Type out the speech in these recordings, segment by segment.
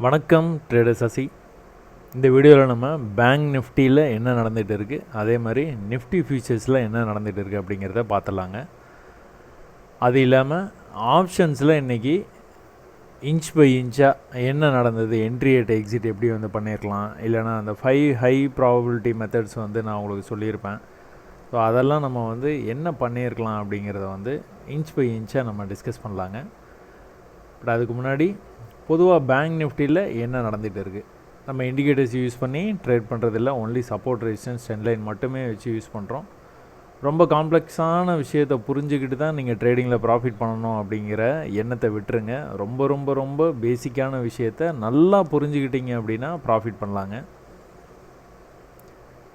வணக்கம் ட்ரேடர் சசி. இந்த வீடியோவில் நம்ம பேங்க் நிஃப்டியில் என்ன நடந்துகிட்டு இருக்குது அதே மாதிரி நிஃப்டி ஃபியூச்சர்ஸில் என்ன நடந்துகிட்டு இருக்குது அப்படிங்கிறத பார்த்துடலாங்க அது இல்லாமல் ஆப்ஷன்ஸில் இன்றைக்கி இன்ச் பை இன்ச்சாக என்ன நடந்தது என்ட்ரி அட் எக்ஸிட் எப்படி வந்து பண்ணியிருக்கலாம் இல்லைனா அந்த ஃபைவ் ஹை ப்ராபபிலிட்டி மெத்தட்ஸ் வந்து நான் உங்களுக்கு சொல்லியிருப்பேன். ஸோ அதெல்லாம் நம்ம வந்து என்ன பண்ணியிருக்கலாம் அப்படிங்கிறத வந்து இன்ச் பை இன்ச்சாக நம்ம டிஸ்கஸ் பண்ணலாங்க. பட் அதுக்கு முன்னாடி பொதுவாக பேங்க் நிஃப்டியில் என்ன நடந்துகிட்டு இருக்குது நம்ம இண்டிகேட்டர்ஸ் யூஸ் பண்ணி ட்ரேட் பண்ணுறதில்ல only support resistance trend line மட்டுமே வச்சு யூஸ் பண்ணுறோம் ரொம்ப காம்ப்ளெக்ஸான விஷயத்தை புரிஞ்சுக்கிட்டு தான் நீங்கள் ட்ரேடிங்கில் ப்ராஃபிட் பண்ணணும் அப்படிங்கிற எண்ணத்தை விட்டுருங்க. ரொம்ப ரொம்ப ரொம்ப பேசிக்கான விஷயத்த நல்லா புரிஞ்சுக்கிட்டீங்க அப்படின்னா ப்ராஃபிட் பண்ணலாங்க.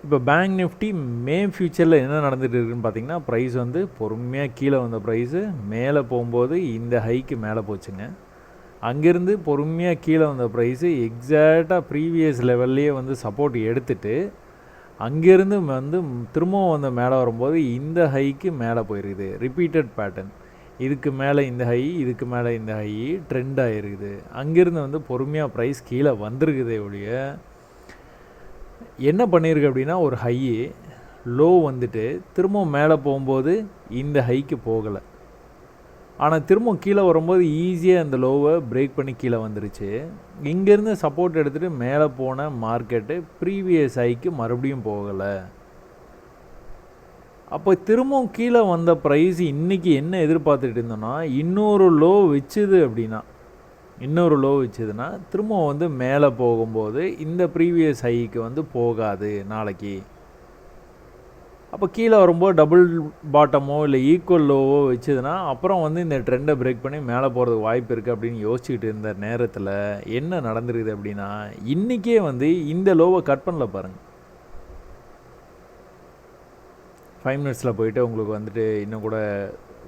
இப்போ பேங்க் நிஃப்டி மே ஃபியூச்சரில் என்ன நடந்துகிட்டு இருக்குன்னு பார்த்தீங்கன்னா ப்ரைஸ் வந்து பொறுமையாக கீழே வந்த ப்ரைஸு மேலே போகும்போது இந்த ஹைக்கு மேலே போச்சுங்க. அங்கேருந்து பொறுமையாக கீழே வந்த ப்ரைஸு எக்ஸாக்டாக ப்ரீவியஸ் லெவல்லையே வந்து சப்போர்ட் எடுத்துட்டு அங்கேருந்து வந்து திரும்பவும் வந்து மேலே வரும்போது இந்த ஹைக்கு மேலே போயிருக்குது. ரிப்பீட்டட் பேட்டர்ன் இதுக்கு மேலே இந்த ஹை இதுக்கு மேலே இந்த ஹை ட்ரெண்ட் ஆகிருக்குது அங்கேருந்து வந்து பொறுமையாக ப்ரைஸ் கீழே வந்திருக்குதே ஒழிய என்ன பண்ணியிருக்கு அப்படின்னா ஒரு ஹை லோ வந்துட்டு திரும்பவும் மேலே போகும்போது இந்த ஹைக்கு போகலை. ஆனால் திரும்ப கீழே வரும்போது ஈஸியாக அந்த லோவை பிரேக் பண்ணி கீழே வந்துருச்சு. இங்கேருந்து சப்போர்ட் எடுத்துகிட்டு மேலே போன மார்க்கெட்டு ப்ரீவியஸ் ஹைக்கு மறுபடியும் போகலை. அப்போ திரும்பவும் கீழே வந்த ப்ரைஸ் இன்றைக்கி என்ன எதிர்பார்த்துட்டு இருந்தோன்னா இன்னொரு லோ வச்சுது அப்படின்னா இன்னொரு லோ வச்சுதுன்னா திரும்ப வந்து மேலே போகும்போது இந்த ப்ரீவியஸ் ஹைக்கு வந்து போகாது நாளைக்கு. அப்போ கீழே வரும்போது டபுள் பாட்டமோ இல்லை ஈக்குவல் லோவோ வச்சுதுன்னா அப்புறம் வந்து இந்த ட்ரெண்டை பிரேக் பண்ணி மேலே போகிறதுக்கு வாய்ப்பு இருக்குது அப்படின்னு யோசிச்சுக்கிட்டு இருந்த நேரத்தில் என்ன நடந்துருக்குது அப்படின்னா இன்றைக்கே வந்து இந்த லோவை கட் பண்ணல பாருங்கள் ஃபைவ் மினிட்ஸில் போயிட்டு உங்களுக்கு வந்துட்டு இன்னும் கூட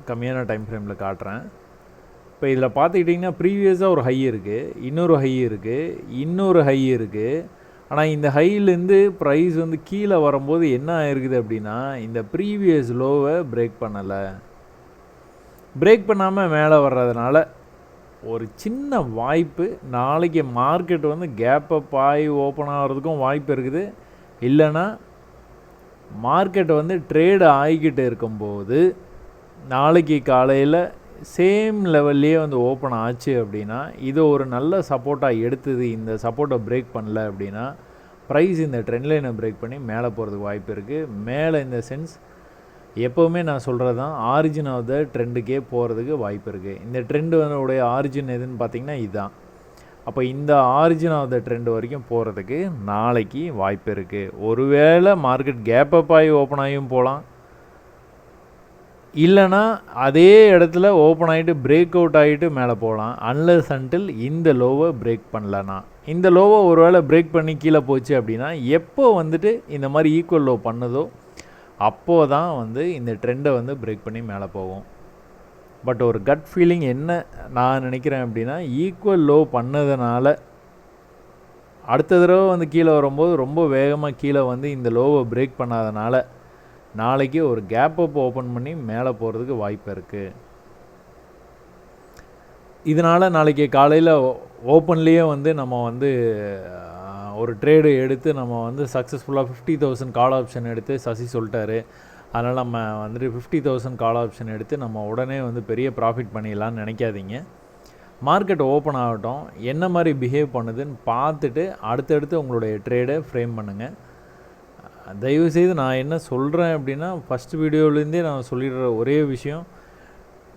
கம்மியான டைம் ஃப்ரேமில் காட்டுறேன். இப்போ இதில் பார்த்துக்கிட்டிங்கன்னா ப்ரீவியஸாக ஒரு ஹை இருக்குது இன்னொரு ஹை இருக்குது இன்னொரு ஹை இருக்குது ஆனால் இந்த ஹைலேருந்து ப்ரைஸ் வந்து கீழே வரும்போது என்ன ஆயிருக்குது அப்படின்னா இந்த ப்ரீவியஸ் லோவை பிரேக் பண்ணலை. பிரேக் பண்ணாமல் மேலே வர்றதுனால ஒரு சின்ன வாய்ப்பு நாளைக்கு மார்க்கெட் வந்து கேப் அப் ஆகி ஓப்பன் ஆகிறதுக்கும் வாய்ப்பு இருக்குது. இல்லைன்னா மார்க்கெட் வந்து ட்ரேடு ஆகிக்கிட்டு இருக்கும்போது நாளைக்கு காலையில் சேம் லெவல்லையே வந்து ஓப்பன் ஆச்சு அப்படின்னா இது ஒரு நல்ல சப்போர்ட்டாக எடுத்தது இந்த சப்போர்ட்டை பிரேக் பண்ணல அப்படின்னா ப்ரைஸ் இந்த ட்ரெண்ட் லைனை பிரேக் பண்ணி மேலே போகிறதுக்கு வாய்ப்பு இருக்குது மேலே இந்த சென்ஸ் எப்போவுமே நான் சொல்கிறது தான் ஆரிஜின் ஆஃப் த ட்ரெண்டுக்கே போகிறதுக்கு வாய்ப்பு இருக்குது இந்த ட்ரெண்டு உடைய ஆரிஜின் எதுன்னு பார்த்தீங்கன்னா இதுதான் அப்போ இந்த ஆரிஜின் ஆஃப் த ட்ரெண்ட் வரைக்கும் போகிறதுக்கு நாளைக்கு வாய்ப்பு இருக்குது ஒருவேளை மார்க்கெட் கேப் அப் ஆகி ஓப்பன் ஆகியும் போகலாம் இல்லைனா அதே இடத்துல ஓப்பன் ஆகிட்டு பிரேக் அவுட் ஆகிட்டு மேலே போகலாம். அன்லஸ் அன்டில் இந்த லோவை பிரேக் பண்ணலனா இந்த லோவை ஒரு வேளை பிரேக் பண்ணி கீழே போச்சு அப்படின்னா எப்போ வந்துட்டு இந்த மாதிரி ஈக்குவல் லோ பண்ணுதோ அப்போது தான் வந்து இந்த ட்ரெண்டை வந்து பிரேக் பண்ணி மேலே போகும். பட் ஒரு கட் ஃபீலிங் என்ன நான் நினைக்கிறேன் அப்படின்னா ஈக்குவல் லோ பண்ணதுனால அடுத்த தடவை வந்து கீழே வரும்போது ரொம்ப வேகமாக கீழே வந்து இந்த லோவை பிரேக் பண்ணாதனால நாளைக்கு ஒரு கேப் அப் ஓப்பன் பண்ணி மேலே போகிறதுக்கு வாய்ப்பு இருக்குது இதனால் நாளைக்கு காலையில் ஓப்பன்லேயே வந்து நம்ம வந்து ஒரு ட்ரேடு எடுத்து நம்ம வந்து சக்ஸஸ்ஃபுல்லாக ஃபிஃப்டி தௌசண்ட் கால் ஆப்ஷன் எடுத்து சசி சொல்லிட்டாரு. அதனால் நம்ம வந்துட்டு ஃபிஃப்டி தௌசண்ட் கால் ஆப்ஷன் எடுத்து நம்ம உடனே வந்து பெரிய ப்ராஃபிட் பண்ணிடலான்னு நினைக்காதீங்க. மார்க்கெட் ஓப்பன் ஆகட்டும். என்ன மாதிரி பிஹேவ் பண்ணுதுன்னு பார்த்துட்டு அடுத்தடுத்து உங்களுடைய ட்ரேடை ஃப்ரேம் பண்ணுங்கள் தயவுசெய்து நான் என்ன சொல்கிறேன் அப்படின்னா ஃபஸ்ட் வீடியோலேருந்தே நான் சொல்லிடுற ஒரே விஷயம்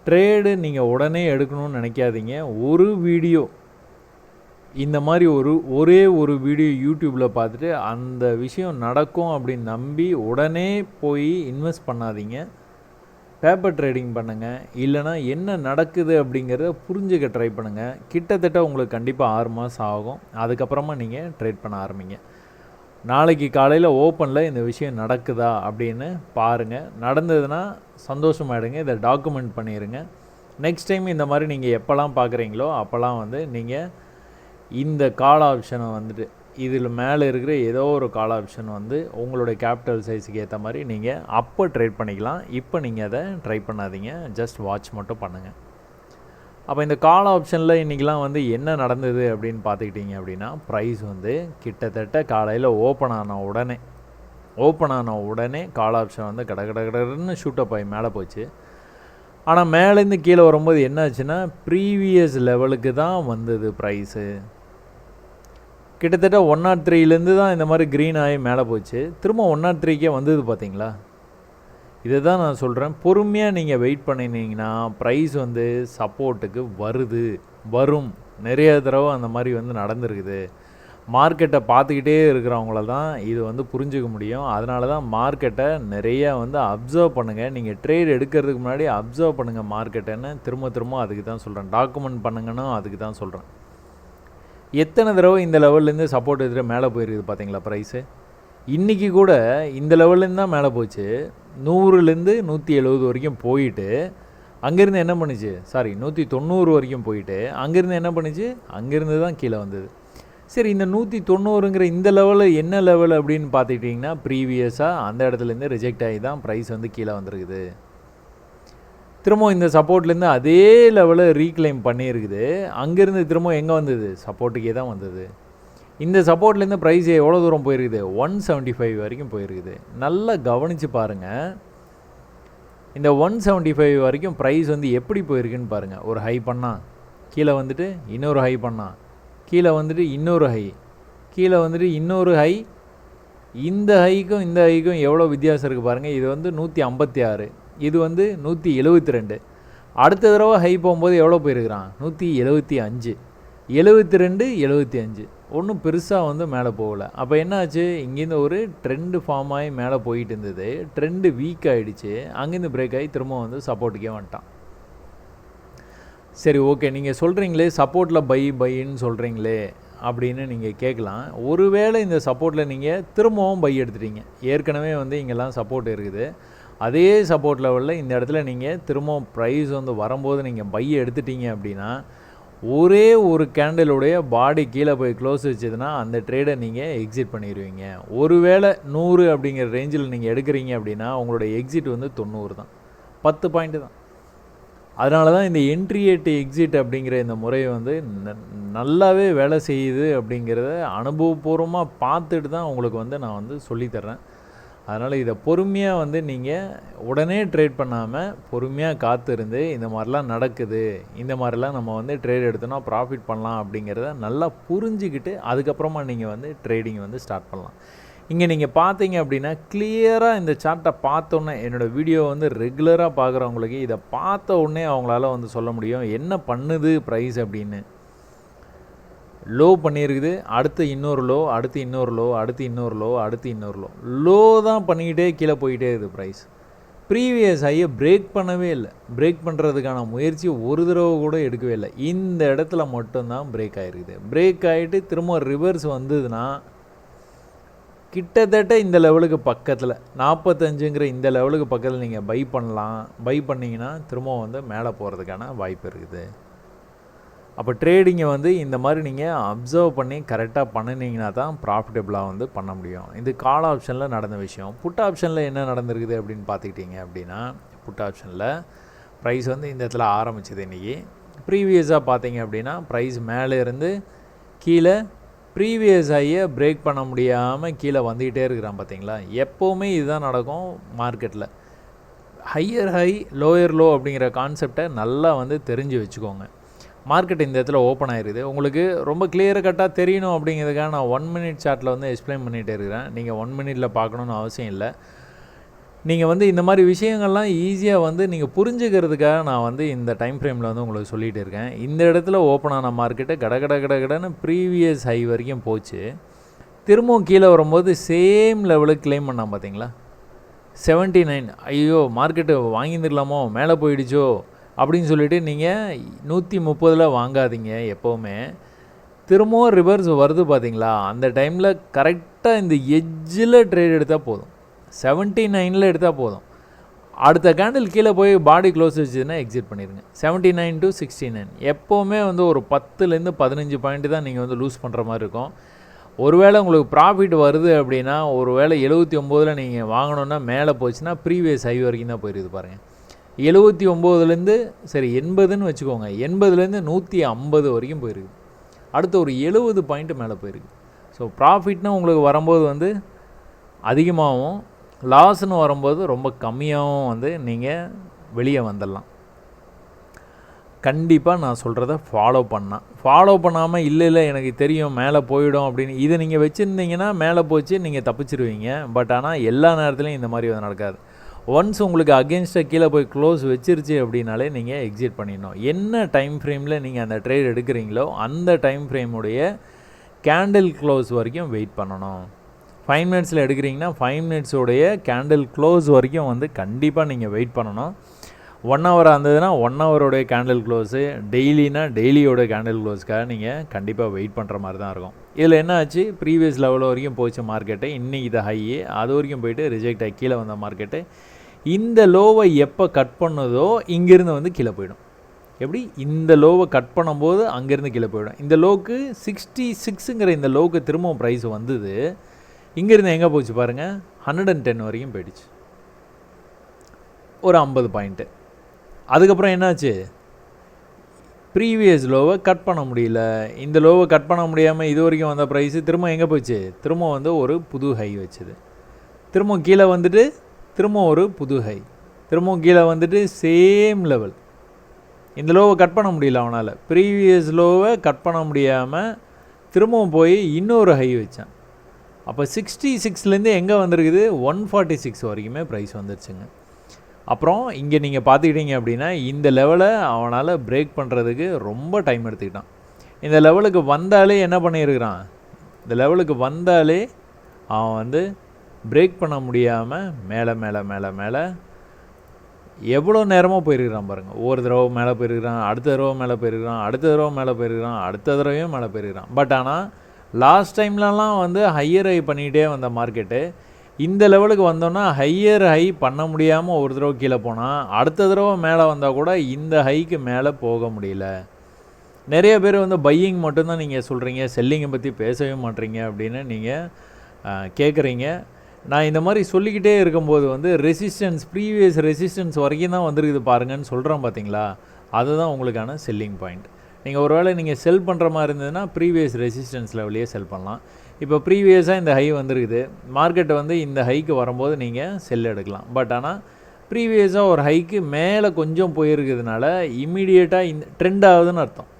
ட்ரேடு நீங்கள் உடனே எடுக்கணும்னு நினைக்காதீங்க. ஒரு வீடியோ இந்த மாதிரி ஒரு ஒரே ஒரு வீடியோ யூடியூப்பில் பார்த்துட்டு அந்த விஷயம் நடக்கும் அப்படின்னு நம்பி உடனே போய் இன்வெஸ்ட் பண்ணாதீங்க. பேப்பர் ட்ரேடிங் பண்ணுங்கள் இல்லைனா என்ன நடக்குது அப்படிங்கிறத புரிஞ்சுக்க ட்ரை பண்ணுங்கள் கிட்டத்தட்ட உங்களுக்கு கண்டிப்பாக ஆறு மாதம் ஆகும். அதுக்கப்புறமா நீங்கள் ட்ரேட் பண்ண ஆரம்பிங்க. நாளைக்கு காலையில் ஓப்பனில் இந்த விஷயம் நடக்குதா அப்படின்னு பாருங்கள் நடந்ததுன்னா சந்தோஷமாயிடுங்க. இதை டாக்குமெண்ட் பண்ணிடுங்க நெக்ஸ்ட் டைம் இந்த மாதிரி நீங்கள் எப்போல்லாம் பார்க்குறீங்களோ அப்போல்லாம் வந்து நீங்கள் இந்த கால் ஆப்ஷனை வந்துட்டு இதில் மேலே இருக்கிற ஏதோ ஒரு கால் ஆப்ஷன் வந்து உங்களுடைய கேபிட்டல் சைஸுக்கு ஏற்ற மாதிரி நீங்கள் அப்போ ட்ரேட் பண்ணிக்கலாம். இப்போ நீங்கள் அதை ட்ரை பண்ணாதீங்க. ஜஸ்ட் வாட்ச் மட்டும் பண்ணுங்கள் அப்போ இந்த கால் ஆப்ஷனில் இன்றைக்கெலாம் வந்து என்ன நடந்தது அப்படின்னு பார்த்துக்கிட்டிங்க அப்படின்னா ப்ரைஸ் வந்து கிட்டத்தட்ட காலையில் ஓப்பன் ஆன உடனே ஓப்பன் ஆன உடனே கால் ஆப்ஷன் வந்து கட கட கடன்னு ஷூட்டப் ஆகி மேலே போச்சு. ஆனால் மேலேருந்து கீழே வரும்போது என்ன ஆச்சுன்னா ப்ரீவியஸ் லெவலுக்கு தான் வந்தது ப்ரைஸு கிட்டத்தட்ட ஒன் நாட் த்ரீலேருந்து தான் இந்த மாதிரி க்ரீன் ஆகி மேலே போச்சு. திரும்ப ஒன் நாட் த்ரீக்கே வந்தது பார்த்தீங்களா? இதை தான் நான் சொல்கிறேன் பொறுமையாக நீங்கள் வெயிட் பண்ணினீங்கன்னா ப்ரைஸ் வந்து சப்போர்ட்டுக்கு வருது. வரும். நிறைய தடவை அந்த மாதிரி வந்து நடந்திருக்குது. மார்க்கெட்டை பார்த்துக்கிட்டே இருக்கிறவங்கள தான் இது வந்து புரிஞ்சுக்க முடியும். அதனால தான் மார்க்கெட்டை நிறைய வந்து அப்சர்வ் பண்ணுங்கள் நீங்கள் ட்ரேட் எடுக்கிறதுக்கு முன்னாடி அப்சர்வ் பண்ணுங்கள் மார்க்கெட்டுன்னு திரும்ப திரும்ப அதுக்கு தான் சொல்கிறேன் டாக்குமெண்ட் பண்ணுங்கன்னு அதுக்கு தான் சொல்கிறேன் எத்தனை தடவை இந்த லெவல்லேருந்து சப்போர்ட் எதிர மேலே போயிருக்குது பார்த்தீங்களா ப்ரைஸு இன்றைக்கி கூட இந்த லெவல்லேருந்து தான் மேலே போச்சு. நூறுலேருந்து நூற்றி எழுபது வரைக்கும் போயிட்டு அங்கேருந்து என்ன பண்ணுச்சு? சாரி நூற்றி தொண்ணூறு வரைக்கும் போயிட்டு அங்கேருந்து என்ன பண்ணுச்சு? அங்கேருந்து தான் கீழே வந்தது. சரி இந்த நூற்றி தொண்ணூறுங்கிற இந்த லெவலில் என்ன லெவல் அப்படின்னு பார்த்துக்கிட்டிங்கன்னா ப்ரீவியஸாக அந்த இடத்துலேருந்து ரிஜெக்ட் ஆகி தான் ப்ரைஸ் வந்து கீழே வந்திருக்குது. திரும்ப இந்த சப்போர்ட்லேருந்து அதே லெவலில் ரீக்ளைம் பண்ணியிருக்குது. அங்கேருந்து திரும்ப எங்கே வந்தது? சப்போர்ட்டுக்கே தான் வந்தது. இந்த சப்போர்ட்லேருந்து ப்ரைஸ் எவ்வளோ தூரம் போயிருக்குது? ஒன் செவன்ட்டி ஃபைவ் வரைக்கும் போயிருக்குது. நல்லா கவனித்து பாருங்கள் இந்த ஒன் செவன்ட்டி ஃபைவ் வரைக்கும் ப்ரைஸ் வந்து எப்படி போயிருக்குன்னு பாருங்கள் ஒரு ஹை பண்ணால் கீழே வந்துட்டு இன்னொரு ஹை பண்ணால் கீழே வந்துட்டு இன்னொரு ஹை கீழே வந்துட்டு இன்னொரு ஹை இந்த ஹைக்கும் இந்த ஹைக்கும் எவ்வளோ வித்தியாசம் இருக்குது பாருங்கள் இது வந்து நூற்றி ஐம்பத்தி ஆறு இது வந்து நூற்றி எழுபத்தி ரெண்டு. அடுத்த தடவை ஹை போகும்போது எவ்வளோ போயிருக்கிறான்? நூற்றி எழுபத்தி அஞ்சு. எழுபத்தி ரெண்டு எழுபத்தி அஞ்சு. ஒன்றும் பெருசாக வந்து மேலே போகல. அப்போ என்னாச்சு? இங்கேருந்து ஒரு ட்ரெண்டு ஃபார்ம் ஆகி மேலே போயிட்டு இருந்தது. ட்ரெண்டு வீக் ஆகிடுச்சு அங்கேருந்து பிரேக் ஆகி திரும்ப வந்து சப்போர்ட்டுக்கே வந்துட்டான். சரி ஓகே நீங்கள் சொல்கிறீங்களே சப்போர்ட்டில் பை பைன்னு சொல்கிறீங்களே அப்படின்னு நீங்கள் கேட்கலாம். ஒருவேளை இந்த சப்போர்ட்டில் நீங்கள் திரும்பவும் பை எடுத்துட்டீங்க. ஏற்கனவே வந்து இங்கெல்லாம் சப்போர்ட் இருக்குது. அதே சப்போர்ட் லெவலில் இந்த இடத்துல நீங்கள் திரும்பவும் ப்ரைஸ் வந்து வரும்போது நீங்கள் பை எடுத்துட்டீங்க அப்படின்னா ஒரே ஒரு கேண்டலுடைய பாடி கீழே போய் க்ளோஸ் வச்சதுன்னா அந்த ட்ரேடை நீங்கள் எக்ஸிட் பண்ணிடுவீங்க ஒருவேளை நூறு அப்படிங்கிற ரேஞ்சில் நீங்கள் எடுக்கிறீங்க அப்படின்னா உங்களோட எக்ஸிட் வந்து தொண்ணூறு தான். பத்து பாயிண்ட்டு தான். அதனால தான் இந்த என்ட்ரி எக்ஸிட் அப்படிங்கிற இந்த முறை வந்து நல்லாவே வேலை செய்யுது அப்படிங்கிறத அனுபவபூர்வமாக பார்த்துட்டு தான் உங்களுக்கு வந்து நான் வந்து சொல்லித்தர்றேன் அதனால் இதை பொறுமையாக வந்து நீங்கள் உடனே ட்ரேட் பண்ணாமல் பொறுமையாக காத்திருந்து இந்த மாதிரிலாம் நடக்குது இந்த மாதிரிலாம் நம்ம வந்து ட்ரேட் எடுத்தோம்னா ப்ராஃபிட் பண்ணலாம் அப்படிங்கிறத நல்லா புரிஞ்சுக்கிட்டு அதுக்கப்புறமா நீங்கள் வந்து ட்ரேடிங் வந்து ஸ்டார்ட் பண்ணலாம். இங்கே நீங்கள் பார்த்தீங்க அப்படின்னா கிளியராக இந்த சார்ட்டை பார்த்தோன்னே என்னோடய வீடியோ வந்து ரெகுலராக பார்க்குறவங்களுக்கு இதை பார்த்த உடனே அவங்களால வந்து சொல்ல முடியும் என்ன பண்ணுது ப்ரைஸ் அப்படின்னு. லோ பண்ணியிருக்குது அடுத்து இன்னொரு லோ அடுத்து இன்னொரு லோ அடுத்து இன்னொரு லோ அடுத்து இன்னொரு லோ. லோ தான் பண்ணிக்கிட்டே கீழே போயிட்டே இருக்குது ப்ரைஸ் ப்ரீவியஸ் ஹையை பிரேக் பண்ணவே இல்லை. பிரேக் பண்ணுறதுக்கான முயற்சி ஒரு தடவை கூட எடுக்கவே இல்லை. இந்த இடத்துல மட்டும்தான் பிரேக் ஆகிருக்குது பிரேக் ஆகிட்டு திரும்ப ரிவர்ஸ் வந்ததுன்னா கிட்டத்தட்ட இந்த லெவலுக்கு பக்கத்தில் நாற்பத்தஞ்சுங்கிற இந்த லெவலுக்கு பக்கத்தில் நீங்கள் பை பண்ணலாம். பை பண்ணிங்கன்னா திரும்ப வந்து மேலே போகிறதுக்கான வாய்ப்பு இருக்குது. அப்போ ட்ரேடிங்கை வந்து இந்த மாதிரி நீங்கள் அப்சர்வ் பண்ணி கரெக்டாக பண்ணினீங்கன்னா தான் ப்ராஃபிட்டபுளாக வந்து பண்ண முடியும். இது கால் ஆப்ஷனில் நடந்த விஷயம். புட் ஆப்ஷனில் என்ன நடந்திருக்குது அப்படின்னு பார்த்துக்கிட்டிங்க அப்படின்னா புட் ஆப்ஷனில் ப்ரைஸ் வந்து இந்த இடத்துல ஆரம்பிச்சது இன்றைக்கி ப்ரீவியஸாக பார்த்தீங்க அப்படின்னா ப்ரைஸ் மேலே இருந்து கீழே ப்ரீவியஸ் ஆகிய பிரேக் பண்ண முடியாமல் கீழே வந்துக்கிட்டே இருக்கிறான் பார்த்தீங்களா? எப்போவுமே இதுதான் நடக்கும் மார்க்கெட்டில் ஹையர் ஹை லோயர் லோ அப்படிங்கிற கான்செப்டை நல்லா வந்து தெரிஞ்சு வச்சுக்கோங்க. மார்க்கெட் இந்த இடத்துல ஓப்பன் ஆயிருது. உங்களுக்கு ரொம்ப கிளியர் கட்டாக தெரியணும் அப்படிங்கிறதுக்காக நான் ஒன் மினிட் சார்ட்டில் வந்து எக்ஸ்பிளைன் பண்ணிகிட்டே இருக்கிறேன். நீங்கள் ஒன் மினிட்டில் பார்க்கணுன்னு அவசியம் இல்லை. நீங்கள் வந்து இந்த மாதிரி விஷயங்கள்லாம் ஈஸியாக வந்து நீங்கள் புரிஞ்சுக்கிறதுக்காக நான் வந்து இந்த டைம் ஃப்ரேமில் வந்து உங்களுக்கு சொல்லிகிட்டு இருக்கேன். இந்த இடத்துல ஓப்பன் ஆன மார்க்கெட்டு கட கட கட கடன்னு ப்ரீவியஸ் ஹை வரைக்கும் போச்சு. திரும்பவும் கீழே வரும்போது சேம் லெவலுக்கு கிளைம் பண்ணான் பார்த்தீங்களா செவன்ட்டி நைன் ஐயோ மார்க்கெட்டு வாங்கியிருந்துக்கலாமோ மேலே போயிடுச்சோ? அப்படின்னு சொல்லிவிட்டு நீங்கள் நூற்றி முப்பதில் வாங்காதீங்க எப்போவுமே. திரும்பவும் ரிவர்ஸ் வருது பார்த்தீங்களா அந்த டைமில் கரெக்டாக இந்த எஜ்ஜில் ட்ரேட் எடுத்தால் போதும். செவன்ட்டி நைனில் எடுத்தால் போதும். அடுத்த கேண்டில் கீழே போய் பாடி க்ளோஸ் வச்சுதுன்னா எக்ஸிட் பண்ணிடுங்க. Seventy nine to sixty nine எப்போவுமே வந்து ஒரு பத்துலேருந்து பதினஞ்சு பாயிண்ட் தான் நீங்கள் வந்து லூஸ் பண்ணுற மாதிரி இருக்கும். ஒருவேளை உங்களுக்கு ப்ராஃபிட் வருது அப்படின்னா ஒரு வேளை எழுபத்தி ஒம்போதில் நீங்கள் வாங்கணுன்னா மேலே போச்சுன்னா ப்ரீவியஸ் ஹை வரைக்கும் தான் போயிடுது பாருங்கள் எழுபத்தி ஒம்போதுலேருந்து சரி எண்பதுன்னு வச்சுக்கோங்க. எண்பதுலேருந்து நூற்றி ஐம்பது வரைக்கும் போயிருக்கு. அடுத்து ஒரு எழுபது பாயிண்ட் மேலே போயிருக்கு. ஸோ ப்ராஃபிட்னால் உங்களுக்கு வரும்போது வந்து அதிகமாகவும் லாஸ்ன்னு வரும்போது ரொம்ப கம்மியாகவும் வந்து நீங்கள் வெளியே வந்துடலாம். கண்டிப்பாக நான் சொல்கிறத ஃபாலோ பண்ணால் ஃபாலோ பண்ணாமல் இல்லை இல்லை எனக்கு தெரியும் மேலே போயிடும் அப்படின்னு. இதை நீங்கள் வச்சுருந்தீங்கன்னா மேலே போச்சு நீங்கள் தப்பிச்சிருவீங்க. பட் ஆனால் எல்லா நேரத்துலையும் இந்த மாதிரி நடக்காது. ஒன்ஸ் உங்களுக்கு அகேன்ஸ்டாக கீழே போய் க்ளோஸ் வச்சிருச்சு அப்படின்னாலே நீங்கள் எக்ஸிட் பண்ணிடணும். என்ன டைம் ஃப்ரேமில் நீங்கள் அந்த ட்ரேட் எடுக்கிறீங்களோ அந்த டைம் ஃப்ரேமுடைய கேண்டில் க்ளோஸ் வரைக்கும் வெயிட் பண்ணணும். ஃபைவ் மினிட்ஸில் எடுக்கிறீங்கன்னா ஃபைவ் மினிட்ஸோடைய கேண்டில் க்ளோஸ் வரைக்கும் வந்து கண்டிப்பாக நீங்கள் வெயிட் பண்ணணும். ஒன் ஹவராக இருந்ததுன்னா ஒன் ஹவரோடைய கேண்டில் க்ளோஸு டெய்லினா டெய்லியோட கேண்டில் க்ளோஸ்க்காக நீங்கள் கண்டிப்பாக வெயிட் பண்ணுற மாதிரி தான் இருக்கும். இதில் என்ன ஆச்சு? ப்ரீவியஸ் லெவல் வரைக்கும் போச்சு மார்க்கெட்டு இன்றைக்கி இது ஹையே அது வரைக்கும் போயிட்டு ரிஜெக்ட் ஆகி கீழே வந்த மார்க்கெட்டு இந்த லோவை எப்போ கட் பண்ணுதோ இங்கேருந்து வந்து கீழே போயிடும். எப்படி? இந்த லோவை கட் பண்ணும்போது அங்கேருந்து கீழே போயிடும். இந்த லோக்கு சிக்ஸ்டி சிக்ஸுங்கிற இந்த லோக்கு திரும்பவும் ப்ரைஸ் வந்தது. இங்கேருந்து எங்கே போச்சு பாருங்கள் ஹண்ட்ரட் அண்ட் டென் வரைக்கும் போயிடுச்சு. ஒரு ஐம்பது பாயிண்ட்டு அதுக்கப்புறம் என்னாச்சு? ப்ரீவியஸ் லோவை கட் பண்ண முடியல. இந்த லோவை கட் பண்ண முடியாமல் இது வரைக்கும் வந்த ப்ரைஸு திரும்ப எங்கே போச்சு? திரும்ப வந்து ஒரு புது ஹை வச்சுது. திரும்ப கீழே வந்துட்டு திரும்ப ஒரு புது ஹை திரும்பவும் கீழே வந்துட்டு சேம் லெவல் இந்த லோவை கட் பண்ண முடியல அவனால். ப்ரீவியஸ் லோவை கட் பண்ண முடியாமல் திரும்பவும் போய் இன்னொரு ஹை வச்சான். அப்போ சிக்ஸ்டி சிக்ஸ்லேருந்து எங்கே வந்திருக்குது? ஒன் ஃபார்ட்டி சிக்ஸ் வரைக்குமே ப்ரைஸ் வந்துருச்சுங்க. அப்புறம் இங்கே நீங்கள் பார்த்துக்கிட்டீங்க அப்படின்னா இந்த லெவலை அவனால் பிரேக் பண்ணுறதுக்கு ரொம்ப டைம் எடுத்துக்கிட்டான். இந்த லெவலுக்கு வந்தாலே என்ன பண்ணியிருக்கிறான்? இந்த லெவலுக்கு வந்தாலே அவன் வந்து பிரேக் பண்ண முடியாமல் மேலே மேலே மேலே மேலே எவ்வளோ நேரமாக போயிருக்கிறான் பாருங்கள் ஒவ்வொரு தடவை மேலே போயிருக்கிறான் அடுத்த தடவை மேலே போயிருக்கிறான் அடுத்த தடவை மேலே போயிருக்கிறான் அடுத்த தடவையும் மேலே போயிருக்கிறான். பட் ஆனால் லாஸ்ட் டைம்லலாம் வந்து ஹையர் ஹை பண்ணிகிட்டே வந்த மார்க்கெட்டு இந்த லெவலுக்கு வந்தோன்னா ஹையர் ஹை பண்ண முடியாமல் ஒரு தடவை கீழே போனால் அடுத்த தடவை மேலே வந்தால் கூட இந்த ஹைக்கு மேலே போக முடியல. நிறைய பேர் வந்து பையிங் மட்டும்தான் நீங்கள் சொல்கிறீங்க செல்லிங்கை பற்றி பேசவே மாட்டீங்க அப்படின்னு நீங்கள் கேட்குறீங்க நான் இந்த மாதிரி சொல்லிக்கிட்டே இருக்கும்போது வந்து ரெசிஸ்டன்ஸ் ப்ரீவியஸ் ரெசிஸ்டன்ஸ் வரைக்கும் தான் வந்திருக்குது பாருங்கன்னு சொல்கிறேன் பார்த்தீங்களா அதுதான் உங்களுக்கான செல்லிங் பாயிண்ட் நீங்கள் ஒருவேளை நீங்கள் செல் பண்ணுற மாதிரி இருந்ததுன்னா ப்ரீவியஸ் ரெசிஸ்டன்ஸ் லெவலையே செல் பண்ணலாம். இப்போ ப்ரீவியஸாக இந்த ஹை வந்திருக்குது. மார்க்கெட்டை வந்து இந்த ஹைக்கு வரும்போது நீங்கள் செல் எடுக்கலாம். பட் ஆனால் ப்ரீவியஸாக ஒரு ஹைக்கு மேலே கொஞ்சம் போயிருக்கிறதுனால இம்மிடியேட்டாக இந்த ட்ரெண்ட் ஆகுதுன்னு அர்த்தம்.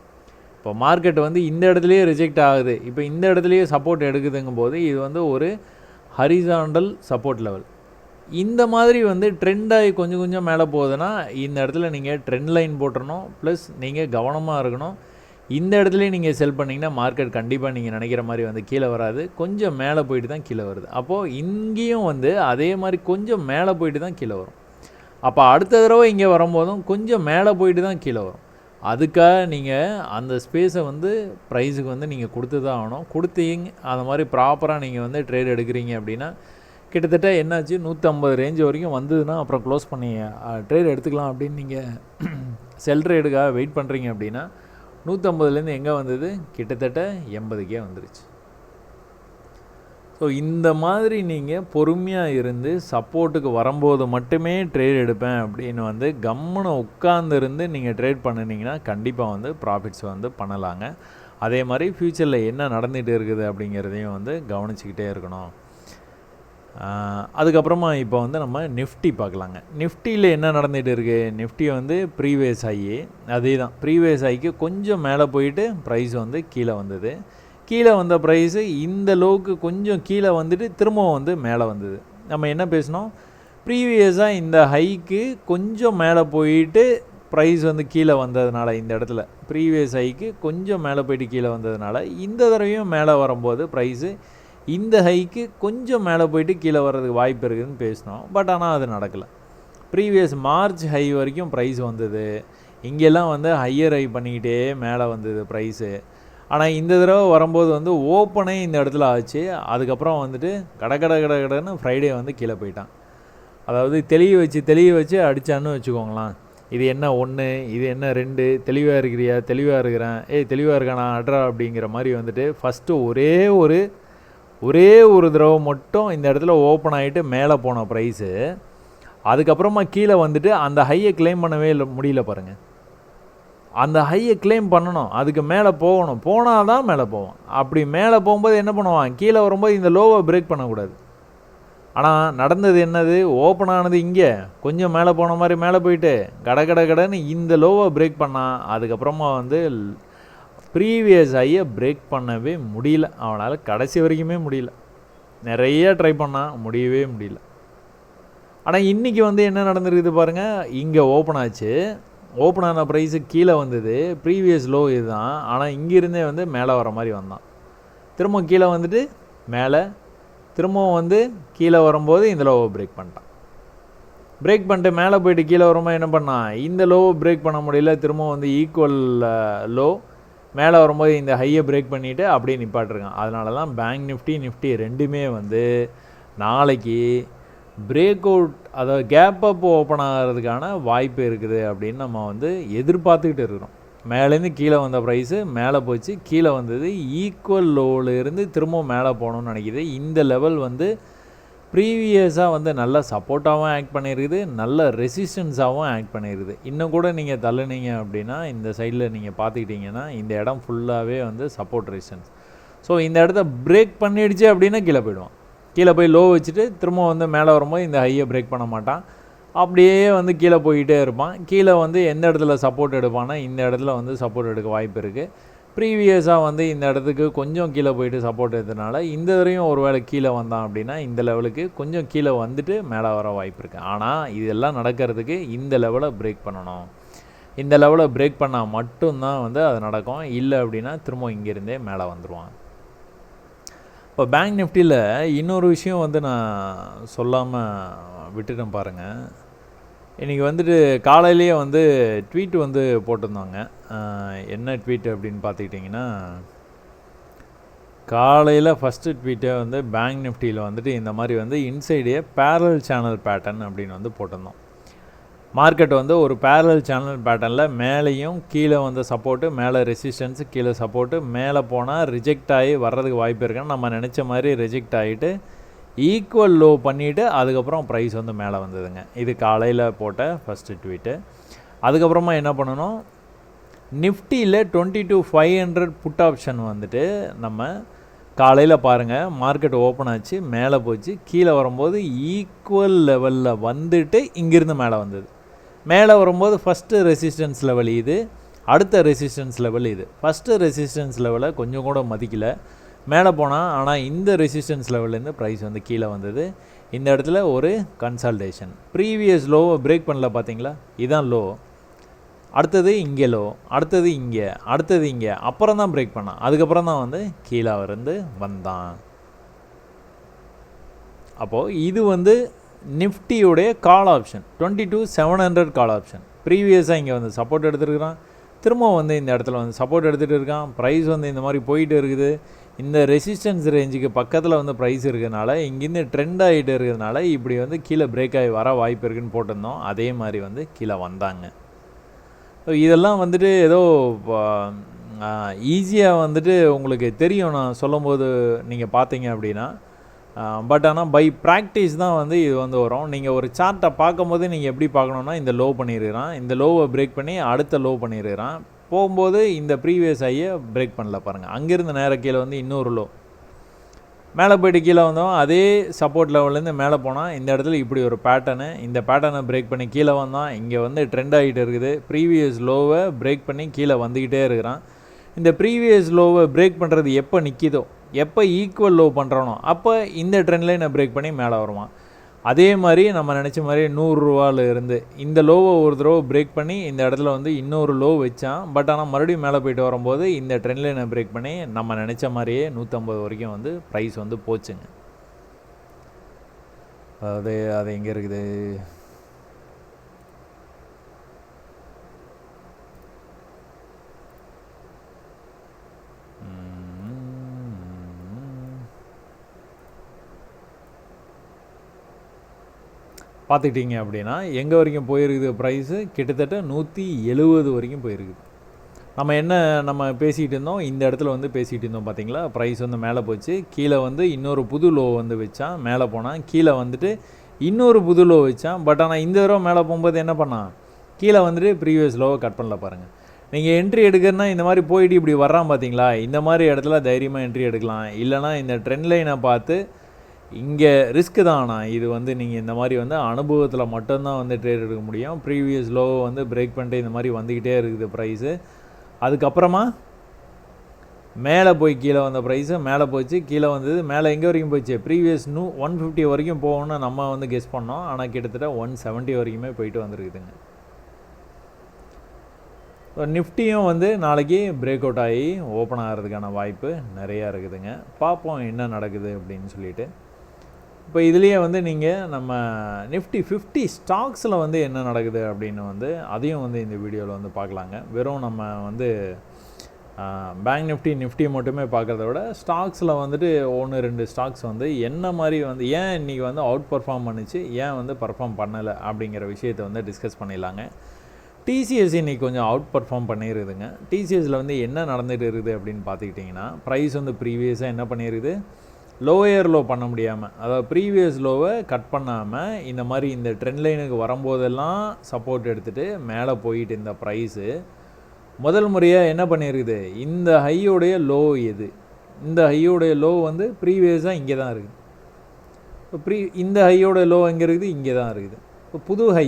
இப்போ மார்க்கெட் வந்து இந்த இடத்துலையே ரிஜெக்ட் ஆகுது. இப்போ இந்த இடத்துலையே சப்போர்ட் எடுக்குதுங்கும் போது இது வந்து ஒரு ஹரிசாண்டல் சப்போர்ட் லெவல் இந்த மாதிரி வந்து ட்ரெண்டாகி கொஞ்சம் கொஞ்சம் மேலே போகுதுன்னா இந்த இடத்துல நீங்கள் ட்ரெண்ட் லைன் போட்டுறணும் ப்ளஸ் நீங்கள் கவனமாக இருக்கணும். இந்த இடத்துலையும் நீங்கள் செல் பண்ணிங்கன்னா மார்க்கெட் கண்டிப்பாக நீங்கள் நினைக்கிற மாதிரி வந்து கீழே வராது. கொஞ்சம் மேலே போயிட்டு தான் கீழே வருது. அப்போது இங்கேயும் வந்து அதே மாதிரி கொஞ்சம் மேலே போயிட்டு தான் கீழே வரும். அப்போ அடுத்த தடவை இங்கே வரும்போதும் கொஞ்சம் மேலே போயிட்டு தான் கீழே வரும். அதுக்காக நீங்கள் அந்த ஸ்பேஸை வந்து ப்ரைஸுக்கு வந்து நீங்கள் கொடுத்து தான் ஆகணும். கொடுத்தீங்க அந்த மாதிரி ப்ராப்பராக நீங்கள் வந்து ட்ரேட் எடுக்கிறீங்க அப்படின்னா கிட்டத்தட்ட என்னாச்சு? நூற்றம்பது ரேஞ்ச் வரைக்கும் வந்ததுன்னா அப்புறம் க்ளோஸ் பண்ணி ட்ரேட் எடுத்துக்கலாம் அப்படின்னு நீங்கள் செல் ட்ரேடுக்காக வெயிட் பண்ணுறீங்க அப்படின்னா நூற்றம்பதுலேருந்து எங்கே வந்தது? கிட்டத்தட்ட எண்பதுக்கே வந்துருச்சு. ஸோ இந்த மாதிரி நீங்கள் பொறுமையாக இருந்து சப்போர்ட்டுக்கு வரும்போது மட்டுமே ட்ரேட் எடுப்பேன் அப்படின்னு வந்து கம்முனை உட்காந்துருந்து நீங்கள் ட்ரேட் பண்ணினீங்கன்னா கண்டிப்பாக வந்து ப்ராஃபிட்ஸ் வந்து பண்ணலாங்க. அதே மாதிரி ஃப்யூச்சரில் என்ன நடந்துகிட்டு இருக்குது அப்படிங்கிறதையும் வந்து கவனிச்சிக்கிட்டே இருக்கணும். அதுக்கப்புறமா இப்போ வந்து நம்ம நிஃப்டி பார்க்கலாங்க. நிஃப்டியில் என்ன நடந்துகிட்டு இருக்குது நிஃப்டி வந்து ப்ரீவியஸ் ஆகி அதே தான் ப்ரீவியஸ் ஆகிக்கு கொஞ்சம் மேலே போயிட்டு ப்ரைஸ் வந்து கீழே வந்தது. கீழே வந்த ப்ரைஸு இந்த லோவுக்கு கொஞ்சம் கீழே வந்துட்டு திரும்பவும் வந்து மேலே வந்தது. நம்ம என்ன பேசினோம்? ப்ரீவியஸாக இந்த ஹைக்கு கொஞ்சம் மேலே போயிட்டு ப்ரைஸ் வந்து கீழே வந்ததுனால இந்த இடத்துல. ப்ரீவியஸ் ஹைக்கு கொஞ்சம் மேலே போயிட்டு கீழே வந்ததுனால இந்த தடவையும் மேலே வரும்போது ப்ரைஸு இந்த ஹைக்கு கொஞ்சம் மேலே போயிட்டு கீழே வர்றதுக்கு வாய்ப்பு இருக்குதுன்னு பேசினோம். பட் ஆனால் அது நடக்கலை. ப்ரீவியஸ் மார்ச் ஹை வரைக்கும் ப்ரைஸ் வந்தது. இங்கெல்லாம் வந்து ஹையர் ஹை பண்ணிக்கிட்டே மேலே வந்தது ப்ரைஸு ஆனால் இந்த தடவை வரும்போது வந்து ஓப்பனே இந்த இடத்துல ஆச்சு. அதுக்கப்புறம் வந்துட்டு கட கட கட கடன்னு ஃப்ரைடே வந்து கீழே போயிட்டான். அதாவது தெளிய வச்சு தெளிய வச்சு அடித்தான்னு வச்சுக்கோங்களேன். இது என்ன ஒன்று இது என்ன ரெண்டு? தெளிவாக இருக்கிறியா? தெளிவாக இருக்கிறேன். ஏய் தெளிவாக இருக்கானா? அட்ரா அப்படிங்கிற மாதிரி வந்துட்டு ஃபஸ்ட்டு ஒரே ஒரு ஒரே ஒரு தடவை மட்டும் இந்த இடத்துல ஓப்பன் ஆகிட்டு மேலே போன ப்ரைஸு அதுக்கப்புறமா கீழே வந்துட்டு அந்த ஹையை கிளைம் பண்ணவே இல்லை முடியல பாருங்கள் அந்த ஹையை கிளைம் பண்ணணும் அதுக்கு மேலே போகணும். போனால் தான் மேலே போவான். அப்படி மேலே போகும்போது என்ன பண்ணுவான்? கீழே வரும்போது இந்த லோவை பிரேக் பண்ணக்கூடாது. ஆனால் நடந்தது என்னது? ஓப்பன் ஆனது இங்கே. கொஞ்சம் மேலே போன மாதிரி மேலே போயிட்டு கட கட கடன்னு இந்த லோவை பிரேக் பண்ணான் அதுக்கப்புறமா வந்து ப்ரீவியஸ் ஹையை பிரேக் பண்ணவே முடியல. அவனால் கடைசி வரைக்குமே முடியல. நிறைய ட்ரை பண்ணான் முடியவே முடியல. ஆனால் இன்றைக்கி வந்து என்ன நடந்திருக்குது பாருங்கள் இங்கே ஓப்பன் ஆச்சு. ஓப்பன் ஆன ப்ரைஸு கீழே வந்தது. ப்ரீவியஸ் லோ இதுதான். ஆனால் இங்கேருந்தே வந்து மேலே வர மாதிரி வந்தான். திரும்ப கீழே வந்துட்டு மேலே. திரும்பவும் வந்து கீழே வரும்போது இந்த லோவை பிரேக் பண்ணிட்டான். பிரேக் பண்ணிட்டு மேலே போயிட்டு கீழே வரும்போது என்ன பண்ணான்? இந்த லோவை பிரேக் பண்ண முடியல. திரும்ப வந்து ஈக்குவல் லோ மேலே வரும்போது இந்த ஹையை பிரேக் பண்ணிவிட்டு அப்படியே நிப்பாட்டிருக்கான். அதனால தான் பேங்க் நிஃப்டி நிஃப்டி ரெண்டுமே வந்து நாளைக்கு பிரேக் அவுட் அதாவது கேப் அப் ஓப்பன் ஆகிறதுக்கான வாய்ப்பு இருக்குது அப்படின்னு நம்ம வந்து எதிர்பார்த்துக்கிட்டு இருக்கிறோம். மேலேருந்து கீழே வந்த ப்ரைஸு மேலே போச்சு கீழே வந்தது ஈக்குவல் லோவிலேருந்து திரும்பவும் மேலே போகணும்னு நினைக்கிது. இந்த லெவல் வந்து ப்ரீவியஸாக வந்து நல்ல சப்போர்ட்டாகவும் ஆக்ட் பண்ணியிருக்குது நல்ல ரெசிஸ்டன்ஸாகவும் ஆக்ட் பண்ணியிருக்குது இன்னும் கூட நீங்கள் தள்ளுனீங்க அப்படின்னா இந்த சைடில் நீங்கள் பார்த்துக்கிட்டிங்கன்னா இந்த இடம் ஃபுல்லாகவே வந்து சப்போர்ட் ரெசிஸ்டன்ஸ் ஸோ இந்த இடத்த பிரேக் பண்ணிடுச்சு அப்படின்னா கீழே போயிடுவான் கீழே போய் லோ வச்சுட்டு திரும்ப வந்து மேலே வரும்போது இந்த ஹையை பிரேக் பண்ண மாட்டான். அப்படியே வந்து கீழே போய்கிட்டே இருப்பான். கீழே வந்து எந்த இடத்துல சப்போர்ட் எடுப்பான்னா இந்த இடத்துல வந்து சப்போர்ட் எடுக்க வாய்ப்பு இருக்குது ப்ரீவியஸாக வந்து இந்த இடத்துக்கு கொஞ்சம் கீழே போயிட்டு சப்போர்ட் எடுத்ததுனால இந்த தடவையும் ஒரு வேளை கீழே வந்தான் அப்படின்னா இந்த லெவலுக்கு கொஞ்சம் கீழே வந்துட்டு மேலே வர வாய்ப்பு இருக்குது ஆனால் இதெல்லாம் நடக்கிறதுக்கு இந்த லெவலை பிரேக் பண்ணணும். இந்த லெவலை பிரேக் பண்ணால் மட்டும்தான் வந்து அது நடக்கும். இல்லை அப்படின்னா திரும்ப இங்கேருந்தே மேலே வந்துடுவான் இப்போ பேங்க் நிஃப்டியில் இன்னொரு விஷயம் வந்து நான் சொல்லாமல் விட்டுட்டேன் பாருங்கள் இன்றைக்கி வந்துட்டு காலையிலேயே வந்து ட்வீட் வந்து போட்டிருந்தாங்க. என்ன ட்வீட் அப்படின்னு பார்த்துக்கிட்டிங்கன்னா காலையில் ஃபஸ்ட்டு ட்வீட்டே வந்து பேங்க் நிஃப்டியில் வந்துட்டு இந்த மாதிரி வந்து இன்சைடே பேரல் சேனல் பேட்டர்ன் அப்படின்னு வந்து போட்டிருந்தோம். மார்க்கெட் வந்து ஒரு பேரல் சேனல் பேட்டர்னில் மேலேயும் கீழே வந்து சப்போர்ட்டு மேலே ரெசிஸ்டன்ஸு கீழே சப்போர்ட்டு மேலே போனால் ரிஜெக்ட் ஆகி வர்றதுக்கு வாய்ப்பு இருக்குன்னு நம்ம நினச்ச மாதிரி ரிஜெக்ட் ஆகிட்டு ஈக்குவல் லோ பண்ணிவிட்டு அதுக்கப்புறம் ப்ரைஸ் வந்து மேலே வந்ததுங்க. இது காலையில் போட்ட ஃபஸ்ட்டு ட்வீட்டு அதுக்கப்புறமா என்ன பண்ணணும்? நிஃப்டியில் twenty two five hundred put option வந்துட்டு நம்ம காலையில் பாருங்கள் மார்க்கெட் ஓப்பன் ஆச்சு மேலே போச்சு கீழே வரும்போது ஈக்குவல் லெவலில் வந்துட்டு இங்கேருந்து மேலே வந்தது. மேலே வரும்போது ஃபஸ்ட்டு ரெசிஸ்டன்ஸ் லெவல் இது அடுத்த ரெசிஸ்டன்ஸ் லெவல் இது. ஃபஸ்ட்டு ரெசிஸ்டன்ஸ் லெவலை கொஞ்சம் கூட மதிக்கலை. மேலே போனால் ஆனால் இந்த ரெசிஸ்டன்ஸ் லெவல்லேருந்து ப்ரைஸ் வந்து கீழே வந்தது. இந்த இடத்துல ஒரு கன்சல்டேஷன் ப்ரீவியஸ் லோவை பிரேக் பண்ணல பார்த்தீங்களா? இதுதான் லோ அடுத்தது இங்கே லோ அடுத்தது இங்கே அடுத்தது இங்கே. அப்புறம் தான் பிரேக் பண்ணான். அதுக்கப்புறம் தான் வந்து கீழே இருந்து வந்தான். அப்போது இது வந்து நிஃப்டியுடைய call option twenty two seven hundred call option ப்ரீவியஸாக இங்கே வந்து சப்போர்ட் எடுத்துருக்கிறான். திரும்ப வந்து இந்த இடத்துல வந்து சப்போர்ட் எடுத்துகிட்டு இருக்கான். ப்ரைஸ் வந்து இந்த மாதிரி போயிட்டு இருக்குது. இந்த ரெசிஸ்டன்ஸ் ரேஞ்சுக்கு பக்கத்தில் வந்து ப்ரைஸ் இருக்கிறதுனால இங்கேருந்து ட்ரெண்ட் ஆகிட்டு இருக்கிறதுனால இப்படி வந்து கீழே பிரேக் ஆகி வர வாய்ப்பு இருக்குன்னு போட்டிருந்தோம். அதே மாதிரி வந்து கீழே வந்தாங்க. ஸோ இதெல்லாம் வந்துட்டு ஏதோ ஈஸியாக வந்துட்டு உங்களுக்கு தெரியும் நான் சொல்லும்போது நீங்கள் பார்த்தீங்க அப்படின்னா பட் ஆனால் பை ப்ராக்டிஸ் தான் வந்து இது வந்து வரும். நீங்கள் ஒரு சார்ட்டை பார்க்கும்போது நீங்கள் எப்படி பார்க்கணுன்னா இந்த லோ பண்ணிடுறான் இந்த லோவை பிரேக் பண்ணி அடுத்த லோ பண்ணிடுறான் போகும்போது இந்த ப்ரீவியஸ் ஐயை பிரேக் பண்ணல பாருங்கள் அங்கேருந்து நேர கீழே வந்து இன்னொரு லோ மேலே போய்ட்டு கீழே வந்தோம் அதே சப்போர்ட் லெவல்லேருந்து மேலே போனால் இந்த இடத்துல இப்படி ஒரு பேட்டர்னு இந்த பேட்டர்னை பிரேக் பண்ணி கீழே வந்தான். இங்கே வந்து ட்ரெண்ட் ஆகிட்டு இருக்குது. ப்ரீவியஸ் லோவை பிரேக் பண்ணி கீழே வந்துக்கிட்டே இருக்கிறான். இந்த ப்ரீவியஸ் லோவை பிரேக் பண்ணுறது எப்போ நிற்கிதோ எப்போ ஈக்குவல் லோ பண்ணுறானோ அப்போ இந்த ட்ரெண்ட்லேயே நான் பிரேக் பண்ணி மேலே வருவான் அதே மாதிரி நம்ம நினச்ச மாதிரி நூறுரூவாவில் இருந்து இந்த லோவை ஒரு தடவை பிரேக் பண்ணி இந்த இடத்துல வந்து இன்னொரு லோ வச்சான். பட் ஆனால் மறுபடியும் மேலே போயிட்டு வரும்போது இந்த ட்ரெண்ட்லேயே நான் பிரேக் பண்ணி நம்ம நினச்ச மாதிரியே நூற்றம்பது வரைக்கும் வந்து ப்ரைஸ் வந்து போச்சுங்க. அது அது எங்கே இருக்குது? பார்த்துக்கிட்டிங்க அப்படின்னா எங்கே வரைக்கும் போயிருக்குது ப்ரைஸு கிட்டத்தட்ட நூற்றி எழுபது வரைக்கும் போயிருக்குது. நம்ம என்ன நம்ம பேசிகிட்டு இருந்தோம்? இந்த இடத்துல வந்து பேசிகிட்டு இருந்தோம் பார்த்தீங்களா? ப்ரைஸ் வந்து மேலே போச்சு. கீழே வந்து இன்னொரு புது லோ வந்து வச்சான். மேலே போனால் கீழே வந்துட்டு இன்னொரு புது லோ வச்சான். பட் ஆனால் இந்த தடவை மேலே போகும்போது என்ன பண்ணான்? கீழே வந்துட்டு ப்ரீவியஸ் லோவை கட் பண்ணல பாருங்கள் நீங்கள் என்ட்ரி எடுக்கிறனா இந்த மாதிரி போயிட்டு இப்படி வர்றான் பார்த்தீங்களா? இந்த மாதிரி இடத்துல தைரியமாக என்ட்ரி எடுக்கலாம். இல்லைனா இந்த ட்ரெண்ட் லைனை பார்த்து இங்கே ரிஸ்க்கு தான்? இது வந்து நீங்கள் இந்த மாதிரி வந்து அனுபவத்தில் மட்டும்தான் வந்து ட்ரேட் எடுக்க முடியும். ப்ரீவியஸ் லோ வந்து பிரேக் பண்ணிட்டு இந்த மாதிரி வந்துக்கிட்டே இருக்குது ப்ரைஸு அதுக்கப்புறமா மேலே போய் கீழே வந்த ப்ரைஸு மேலே போச்சு கீழே வந்தது மேலே எங்கே வரைக்கும் போச்சு? ப்ரீவியஸ் நூ ஒன் ஃபிஃப்டி வரைக்கும் போகணும்னு நம்ம வந்து கெஸ் பண்ணோம். ஆனால் கிட்டத்தட்ட ஒன் செவன்ட்டி வரைக்குமே போயிட்டு வந்துருக்குதுங்க. நிஃப்டியும் வந்து நாளைக்கு பிரேக் அவுட் ஆகி ஓப்பன் ஆகிறதுக்கான வாய்ப்பு நிறையா இருக்குதுங்க. பார்ப்போம் என்ன நடக்குது அப்படின்னு சொல்லிட்டு. இப்போ இதுலேயே வந்து நீங்கள் நம்ம நிஃப்டி ஃபிஃப்டி ஸ்டாக்ஸில் வந்து என்ன நடக்குது அப்படின்னு வந்து அதையும் வந்து இந்த வீடியோவில் வந்து பார்க்கலாங்க. வெறும் நம்ம வந்து பேங்க் நிஃப்டி நிஃப்டி மட்டுமே பார்க்குறத விட ஸ்டாக்ஸில் வந்துட்டு ஒன்று ரெண்டு ஸ்டாக்ஸ் வந்து என்ன மாதிரி வந்து ஏன் இன்றைக்கி வந்து அவுட் பர்ஃபார்ம் பண்ணுச்சு ஏன் வந்து பர்ஃபார்ம் பண்ணலை அப்படிங்கிற விஷயத்தை வந்து டிஸ்கஸ் பண்ணிடலாங்க. டிசிஎஸ் இன்னைக்கு கொஞ்சம் அவுட் பர்ஃபார்ம் பண்ணிடுதுங்க டிசிஎஸில் வந்து என்ன நடந்துகிட்டு இருக்குது அப்படின்னு பார்த்துக்கிட்டிங்கன்னா ப்ரைஸ் வந்து ப்ரீவியஸாக என்ன பண்ணிடுது லோயர் லோ பண்ண முடியாமல் அதாவது ப்ரீவியஸ் லோவை கட் பண்ணாமல் இந்த மாதிரி இந்த ட்ரெண்ட் லைனுக்கு வரும்போதெல்லாம் சப்போர்ட் எடுத்துகிட்டு மேலே போயிட்டு இந்த ப்ரைஸு முதல் முறையாக என்ன பண்ணியிருக்குது இந்த ஹையோடைய லோ எது? இந்த ஹையோடைய லோ வந்து ப்ரீவியஸாக இங்கே தான் இருக்குது. இப்போ ப்ரீ இந்த ஹையோட லோ எங்கே இருக்குது? இங்கே தான் இருக்குது. இப்போ புது ஹை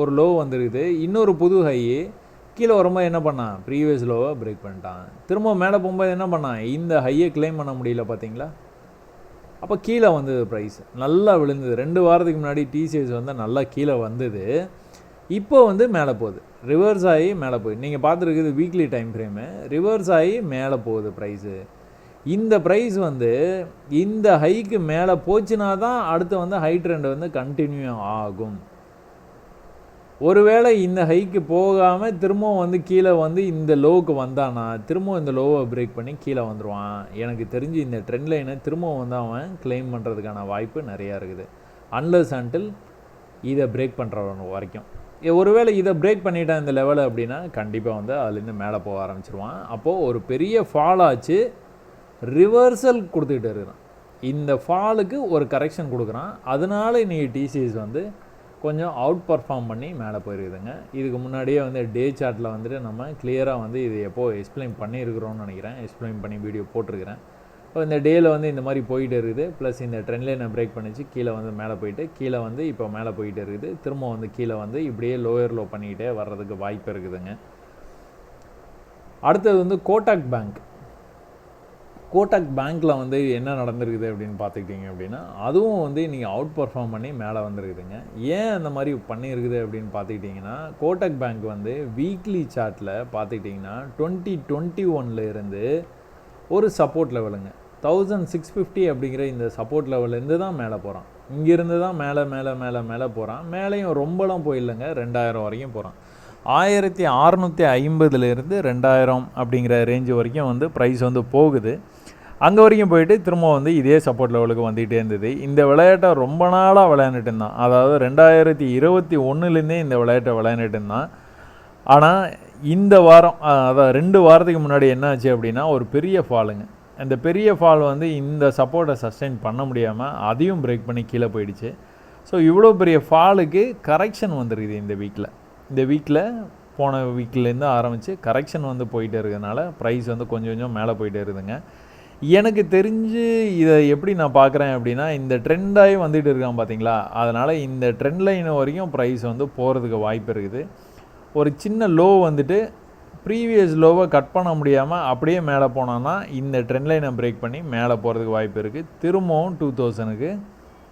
ஒரு லோ வந்துருக்குது. இன்னொரு புது ஹை கீழே வரும்போது என்ன பண்ணான்? ப்ரீவியஸ் லோவை பிரேக் பண்ணிட்டான். திரும்ப மேலே போகும்போது என்ன பண்ணான்? இந்த ஹையை கிளைம் பண்ண முடியல பார்த்தீங்களா? அப்போ கீழே வந்தது ப்ரைஸ் நல்லா விழுந்தது. ரெண்டு வாரத்துக்கு முன்னாடி டிசிஎஸ் வந்து நல்லா கீழே வந்தது. இப்போ வந்து மேலே போகுது. ரிவர்ஸ் ஆகி மேலே போகுது. நீங்கள் பார்த்துருக்குது வீக்லி டைம் ஃப்ரேமு ரிவர்ஸ் ஆகி மேலே போகுது ப்ரைஸு இந்த ப்ரைஸ் வந்து இந்த ஹைக்கு மேலே போச்சுன்னா தான் அடுத்து வந்து ஹை ட்ரெண்ட் வந்து கண்டினியூ ஆகும். ஒருவேளை இந்த ஹைக்கு போகாமல் திரும்பவும் வந்து கீழே வந்து இந்த லோவுக்கு வந்தானா திரும்பவும் இந்த லோவை பிரேக் பண்ணி கீழே வந்துடுவான் எனக்கு தெரிஞ்சு இந்த ட்ரெண்ட் லைனை திரும்பவும் வந்து அவன் கிளைம் பண்ணுறதுக்கான வாய்ப்பு நிறையா இருக்குது. அன்லஸ் அன்டில் இதை பிரேக் பண்ணுற வரைக்கும். ஒருவேளை இதை பிரேக் பண்ணிட்டான் இந்த லெவலை அப்படின்னா கண்டிப்பாக வந்து அதுலேருந்து மேலே போக ஆரம்பிச்சிருவான். அப்போது ஒரு பெரிய ஃபால் ஆச்சு ரிவர்சல் கொடுத்துக்கிட்டு இருக்கிறான். இந்த ஃபாலுக்கு ஒரு கரெக்ஷன் கொடுக்குறான். அதனால இன்றைக்கி டிசிஎஸ் வந்து கொஞ்சம் அவுட் பர்ஃபார்ம் பண்ணி மேலே போயிருக்குதுங்க. இதுக்கு முன்னாடியே வந்து டே சார்ட்டில் வந்துட்டு நம்ம கிளியராக வந்து இது எப்போது எக்ஸ்பிளைன் பண்ணியிருக்கிறோம்னு நினைக்கிறேன். எக்ஸ்பிளைன் பண்ணி வீடியோ போட்டிருக்கிறேன். இப்போ இந்த டேயில் வந்து இந்த மாதிரி போயிட்டு இருக்குது. ப்ளஸ் இந்த ட்ரெண்ட் லைனை பிரேக் பண்ணிச்சு. கீழே வந்து மேலே போயிட்டு கீழே வந்து இப்போ மேலே போயிட்டு இருக்குது. திரும்ப வந்து கீழே வந்து இப்படியே லோயர் லோ பண்ணிக்கிட்டே வர்றதுக்கு வாய்ப்பு இருக்குதுங்க. அடுத்தது வந்து கோட்டாக் பேங்க் கோட்டாக் பேங்க்கில் வந்து என்ன நடந்திருக்குது அப்படின்னு பார்த்துக்கிட்டிங்க அப்படின்னா அதுவும் வந்து நீங்கள் அவுட் பர்ஃபார்ம் பண்ணி மேலே வந்துருக்குதுங்க. ஏன் அந்த மாதிரி பண்ணியிருக்குது அப்படின்னு பார்த்துக்கிட்டிங்கன்னா கோட்டாக் பேங்க் வந்து வீக்லி சார்ட்டில் பார்த்துக்கிட்டிங்கன்னா டுவெண்ட்டி டுவெண்ட்டி ஒனில் இருந்து ஒரு சப்போர்ட் லெவலுங்க தௌசண்ட் சிக்ஸ் ஃபிஃப்டி அப்படிங்கிற இந்த சப்போர்ட் லெவல்லேருந்து தான் மேலே போகிறான் இங்கேருந்து தான் மேலே மேலே மேலே மேலே போகிறான் மேலேயும் ரொம்பலாம் போயிடலங்க ரெண்டாயிரம் வரைக்கும் போகிறான் ஆயிரத்தி அறநூற்றி ஐம்பதுலேருந்து ரெண்டாயிரம் அப்படிங்கிற ரேஞ்சு வரைக்கும் வந்து ப்ரைஸ் வந்து போகுது. அங்கே வரைக்கும் போயிட்டு திரும்ப வந்து இதே சப்போர்ட் லெவலுக்கு வந்துகிட்டே இருந்தது. இந்த விளையாட்டை ரொம்ப நாளாக விளையாண்டுட்டு இருந்தான். அதாவது ரெண்டாயிரத்தி இருபத்தி ஒன்றுலேருந்தே இந்த விளையாட்டை விளையாண்டுட்டு இருந்தான். ஆனால் இந்த வாரம் அதான் ரெண்டு வாரத்துக்கு முன்னாடி என்ன ஆச்சு அப்படின்னா ஒரு பெரிய ஃபாலுங்க. இந்த பெரிய ஃபால் வந்து இந்த சப்போர்ட்டை சஸ்டெயின் பண்ண முடியாமல் அதையும் பிரேக் பண்ணி கீழே போயிடுச்சு. ஸோ இவ்வளோ பெரிய ஃபாலுக்கு கரெக்ஷன் வந்துருக்குது இந்த வீக்கில் இந்த வீக்கில் போன வீக்லேருந்து ஆரம்பித்து கரெக்ஷன் வந்து போயிட்டே இருக்கிறதுனால ப்ரைஸ் வந்து கொஞ்சம் கொஞ்சம் மேலே போயிட்டே இருக்குதுங்க. எனக்கு தெரிஞ்சு இதை எப்படி நான் பார்க்குறேன் அப்படின்னா இந்த ட்ரெண்டாகி வந்துட்டு இருக்கான் பார்த்தீங்களா? அதனால் இந்த ட்ரெண்ட் லைன் வரைக்கும் ப்ரைஸ் வந்து போகிறதுக்கு வாய்ப்பு இருக்குது. ஒரு சின்ன லோ வந்துட்டு ப்ரீவியஸ் லோவை கட் பண்ண முடியாமல் அப்படியே மேலே போனோன்னா இந்த ட்ரெண்ட் லைனை பிரேக் பண்ணி மேலே போகிறதுக்கு வாய்ப்பு இருக்குது. திரும்பவும் டூ தௌசணுக்கு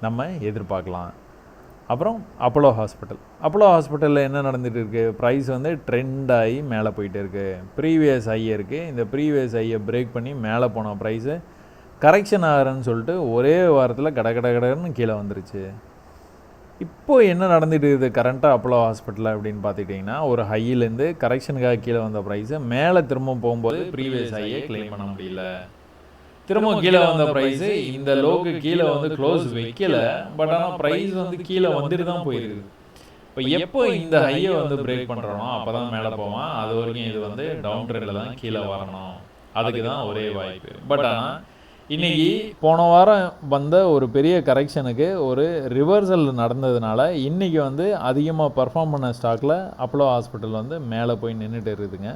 நம்ம எதிர்பார்க்கலாம். அப்புறம் அப்போலோ ஹாஸ்பிட்டல் அப்போலோ ஹாஸ்பிட்டலில் என்ன நடந்துகிட்டு இருக்குது ப்ரைஸ் வந்து ட்ரெண்ட் ஆகி மேலே போயிட்டு இருக்குது ப்ரீவியஸ் ஐயை இருக்குது இந்த ப்ரீவியஸ் ஐயை பிரேக் பண்ணி மேலே போன ப்ரைஸு கரெக்ஷன் ஆகிறேன்னு சொல்லிட்டு ஒரே வாரத்தில் கட கட கடன்னு கீழே வந்துருச்சு. இப்போ என்ன நடந்துட்டு இருக்குது கரண்ட்டாக அப்போலோ ஹாஸ்பிட்டலில் அப்படின்னு பார்த்துக்கிட்டிங்கன்னா ஒரு ஹையிலேருந்து கரெக்ஷனுக்காக கீழே வந்த ப்ரைஸை மேலே திரும்ப போகும்போது ப்ரீவியஸ் ஹையை கிளைம் பண்ண முடியல. திரும்ப கீழே வந்த ப்ரைஸ் இந்த லோக்கு கீழே வந்து க்ளோஸ் வைக்கல. பட் ஆனால் ப்ரைஸ் வந்து கீழே வந்துட்டு தான் போயிருக்குது இப்போ எப்போ இந்த ஹையை வந்து பிரேக் பண்ணுறோமோ அப்போ தான் மேலே போவான் அது வரைக்கும் இது வந்து டவுன் ட்ரெண்டில் தான் கீழே வரணும். அதுக்கு தான் ஒரே வாய்ப்பு. பட் ஆனால் இன்னைக்கு போன வாரம் வந்த ஒரு பெரிய கரெக்ஷனுக்கு ஒரு ரிவர்சல் நடந்ததுனால இன்னைக்கு வந்து அதிகமாக பர்ஃபார்ம் பண்ண ஸ்டாக்கில் அப்போலோ ஹாஸ்பிட்டல் வந்து மேலே போய் நின்றுட்டு இருக்குதுங்க.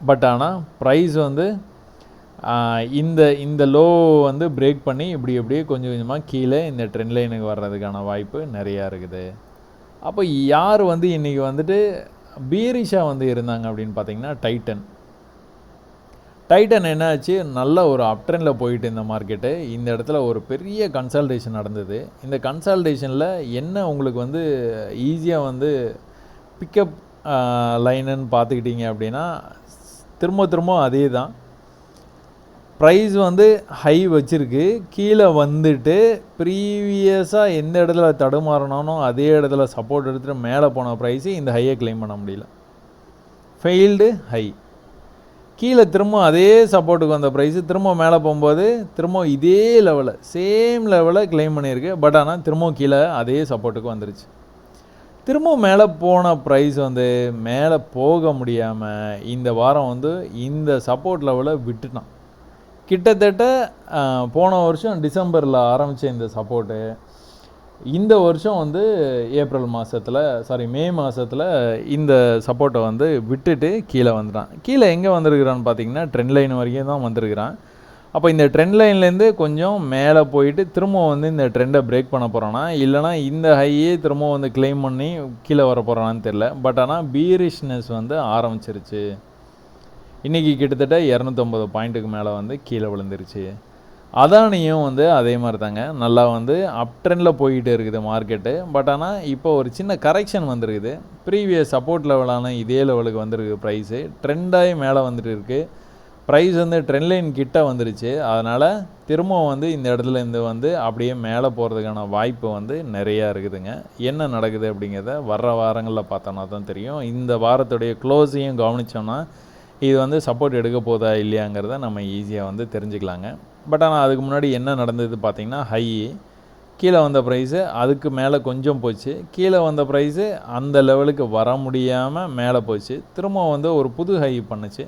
பட் ஆனால் ப்ரைஸ் வந்து இந்த இந்த லோ வந்து பிரேக் பண்ணி இப்படி இப்படியே கொஞ்சம் கொஞ்சமாக கீழே இந்த ட்ரெண்ட் லைனுக்கு வர்றதுக்கான வாய்ப்பு நிறையா இருக்குது. அப்போ யார் வந்து இன்றைக்கி வந்துட்டு பீரிஷாக வந்து இருந்தாங்க அப்படின்னு பார்த்தீங்கன்னா டைட்டன் டைட்டன் என்னாச்சு? நல்ல ஒரு அப்ட்ரெண்டில் போயிட்டு இந்த மார்க்கெட்டு இந்த இடத்துல ஒரு பெரிய கன்சல்டேஷன் நடந்தது. இந்த கன்சல்டேஷனில் என்ன உங்களுக்கு வந்து ஈஸியாக வந்து பிக்கப் லைனுன்னு பார்த்துக்கிட்டீங்க அப்படின்னா திரும்ப திரும்ப அதே தான் ப்ரைஸ் வந்து ஹை வச்சுருக்கு. கீழே வந்துட்டு ப்ரீவியஸாக எந்த இடத்துல தடுமாறினானோ அதே இடத்துல சப்போர்ட் எடுத்துகிட்டு மேலே போன ப்ரைஸு இந்த ஹையை கிளைம் பண்ண முடியல. ஃபெயில்டு ஹை கீழே திரும்ப அதே சப்போர்ட்டுக்கு வந்த ப்ரைஸு திரும்ப மேலே போகும்போது திரும்ப இதே லெவலில் சேம் லெவலில் கிளைம் பண்ணியிருக்கு. பட் ஆனால் திரும்ப கீழே அதே சப்போர்ட்டுக்கு வந்துருச்சு. திரும்ப மேலே போன ப்ரைஸ் வந்து மேலே போக முடியாமல் இந்த வாரம் வந்து இந்த சப்போர்ட் லெவலை விட்டுட்டான். கிட்டத்தட்ட போன வருஷம் டிசம்பரில் ஆரம்பித்த இந்த சப்போர்ட்டு இந்த வருஷம் வந்து ஏப்ரல் மாதத்தில் சாரி மே மாதத்தில் இந்த சப்போர்ட்டை வந்து விட்டுட்டு கீழே வந்துட்டான். கீழே எங்கே வந்திருக்கிறான்னு பார்த்தீங்கன்னா ட்ரெண்ட் லைன் வரைக்கும் தான் வந்திருக்கிறான். அப்போ இந்த ட்ரெண்ட் லைன்லேருந்து கொஞ்சம் மேலே போயிட்டு திரும்ப வந்து இந்த ட்ரெண்டை பிரேக் பண்ண போகிறானா இல்லைனா இந்த ஹையே திரும்ப வந்து க்ளைம் பண்ணி கீழே வர போகிறானான்னு தெரில பட் ஆனால் பீரிஷ்னஸ் வந்து ஆரம்பிச்சிருச்சு. இன்றைக்கி கிட்டத்தட்ட இரநூத்தொம்பது பாயிண்ட்டுக்கு மேலே வந்து கீழே விழுந்துருச்சு. அதானியும் வந்து அதே மாதிரி தாங்க நல்லா வந்து அப் ட்ரெண்டில் போயிட்டு இருக்குது மார்க்கெட்டு பட் ஆனால் இப்போ ஒரு சின்ன கரெக்ஷன் வந்துருக்குது. ப்ரீவியஸ் சப்போர்ட் லெவலான இதே லெவலுக்கு வந்திருக்கு ப்ரைஸு ட்ரெண்டாகி மேலே வந்துட்டு இருக்குது ப்ரைஸ் வந்து ட்ரெண்ட் லைன் கிட்ட வந்துருச்சு. அதனால் திரும்பவும் வந்து இந்த இடத்துல இருந்து வந்து அப்படியே மேலே போகிறதுக்கான வாய்ப்பு வந்து நிறையா இருக்குதுங்க. என்ன நடக்குது அப்படிங்கிறத வர்ற வாரங்களில் பார்த்தோன்னா தான் தெரியும். இந்த வாரத்துடைய க்ளோஸையும் கவனித்தோன்னா இது வந்து சப்போர்ட் எடுக்க போதா இல்லையாங்கிறத நம்ம ஈஸியாக வந்து தெரிஞ்சுக்கலாங்க. பட் ஆனால் அதுக்கு முன்னாடி என்ன நடந்தது பார்த்திங்கன்னா ஹை e. கீழே வந்த ப்ரைஸு அதுக்கு மேலே கொஞ்சம் போச்சு. கீழே வந்த ப்ரைஸு அந்த லெவலுக்கு வர முடியாமல் மேலே போச்சு. திரும்ப வந்து ஒரு புது ஹை e பண்ணுச்சு.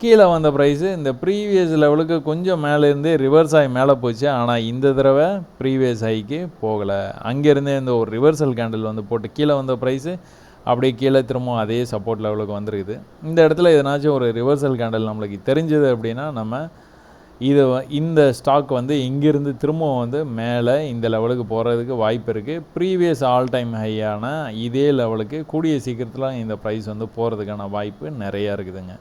கீழே வந்த ப்ரைஸு இந்த ப்ரீவியஸ் லெவலுக்கு கொஞ்சம் மேலேருந்து ரிவர்ஸ் ஆகி மேலே போச்சு. ஆனால் இந்த தடவை ப்ரீவியஸ் ஹைக்கு போகலை. அங்கேருந்தே இந்த ஒரு ரிவர்சல் கேண்டில் வந்து போட்டு கீழே வந்த ப்ரைஸு அப்படியே கீழே திரும்பவும் அதே சப்போர்ட் லெவலுக்கு வந்துருக்குது. இந்த இடத்துல எதனாச்சும் ஒரு ரிவர்சல் கேண்டில் நம்மளுக்கு தெரிஞ்சது அப்படின்னா நம்ம இது இந்த ஸ்டாக் வந்து இங்கேருந்து திரும்பவும் வந்து மேலே இந்த லெவலுக்கு போகிறதுக்கு வாய்ப்பு இருக்குது ப்ரீவியஸ் ஆல் டைம் ஹையான இதே லெவலுக்கு கூடிய சீக்கிரத்தில் இந்த ப்ரைஸ் வந்து போகிறதுக்கான வாய்ப்பு நிறையா இருக்குதுங்க.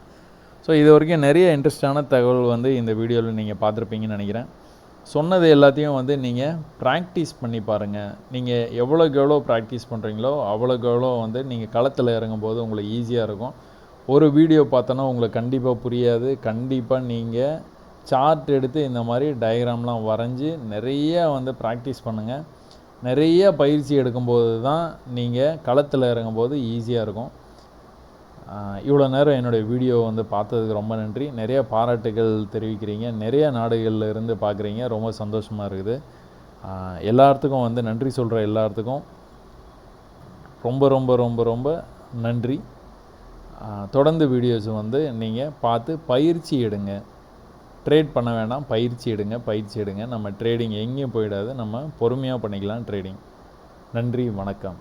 ஸோ இது வரைக்கும் நிறைய இன்ட்ரெஸ்டான தகவல் வந்து இந்த வீடியோவில் நீங்கள் பார்த்துருப்பீங்கன்னு நினைக்கிறேன். சொன்னது எல்லாத்தையும் வந்து நீங்கள் ப்ராக்டிஸ் பண்ணி பாருங்கள் நீங்கள் எவ்வளோக்கு எவ்வளோ ப்ராக்டிஸ் பண்ணுறீங்களோ அவ்வளோக்கு எவ்வளோ வந்து நீங்கள் களத்தில் இறங்கும்போது உங்களுக்கு ஈஸியாக இருக்கும். ஒரு வீடியோ பார்த்தோன்னா உங்களுக்கு கண்டிப்பாக புரியாது. கண்டிப்பாக நீங்கள் சார்ட் எடுத்து இந்த மாதிரி டயக்ராம்லாம் வரைஞ்சி நிறைய வந்து ப்ராக்டிஸ் பண்ணுங்கள் நிறைய பயிற்சி எடுக்கும்போது தான் நீங்கள் களத்தில் இறங்கும்போது ஈஸியாக இருக்கும். இவ்வளோ நேரம் என்னுடைய வீடியோ வந்து பார்த்ததுக்கு ரொம்ப நன்றி. நிறைய பாராட்டுகள் தெரிவிக்கிறீங்க. நிறைய நாடுகளில் இருந்து பார்க்குறீங்க. ரொம்ப சந்தோஷமாக இருக்குது. எல்லாத்துக்கும் வந்து நன்றி சொல்கிற எல்லாத்துக்கும் ரொம்ப ரொம்ப ரொம்ப ரொம்ப நன்றி. தொடர்ந்து வீடியோஸ் வந்து நீங்கள் பார்த்து பயிற்சி எடுங்க. ட்ரேட் பண்ண வேணாம். பயிற்சி எடுங்க. பயிற்சி எடுங்க. நம்ம ட்ரேடிங் எங்கேயும் போயிடாது. நம்ம பொறுமையாக பண்ணிக்கலாம் ட்ரேடிங். நன்றி. வணக்கம்.